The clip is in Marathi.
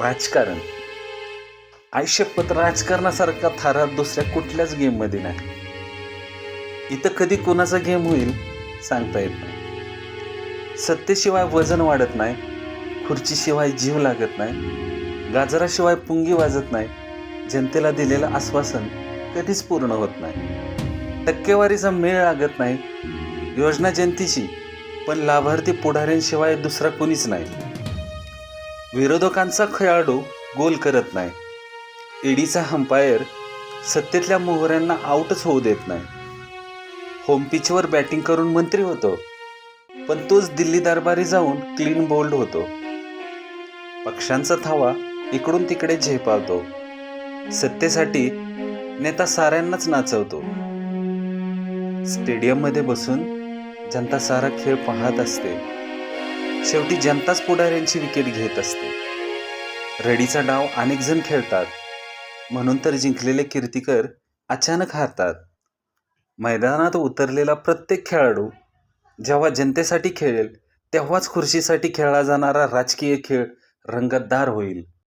राजकारण. आयुष्यपत राजकारणासारखा थारा दुसऱ्या कुठल्याच गेममध्ये नाही. इथं कधी कोणाचा गेम होईल सांगता येत नाही. सत्तेशिवाय वजन वाढत नाही खुर्चीशिवाय जीव लागत नाही गाजराशिवाय पुंगी वाजत नाही जनतेला दिलेलं आश्वासन कधीच पूर्ण होत नाही. टक्केवारीचा मेळ लागत नाही योजना जनतेची पण लाभार्थी पुढाऱ्यांशिवाय दुसरा कोणीच नाही. विरोधकांचा खेळाडू गोल करत नाही. ईडीचा अंपायर सत्तेतल्या मोहऱ्यांना आऊटच होऊ देत नाही. होम पिचवर बॅटिंग करून मंत्री होतो. पण तोच दिल्ली दरबारी जाऊन क्लीन बोल्ड होतो. पक्षांचा थावा इकडून तिकडे झेपावतो. सत्तेसाठी नेता साऱ्यांनाच नाचवतो. स्टेडियममध्ये बसून जनता सारा खेळ पाहत असते. शेवटी जनताच पुढाऱ्यांची विकेट घेत असते. रडीचा डाव अनेक जण खेळतात. म्हणून तर जिंकलेले कीर्तिकर अचानक हारतात. मैदानात उतरलेला प्रत्येक खेळाडू जेव्हा जनतेसाठी खेळेल तेव्हाच खुर्शीसाठी खेळला जाणारा राजकीय खेळ रंगतदार होईल.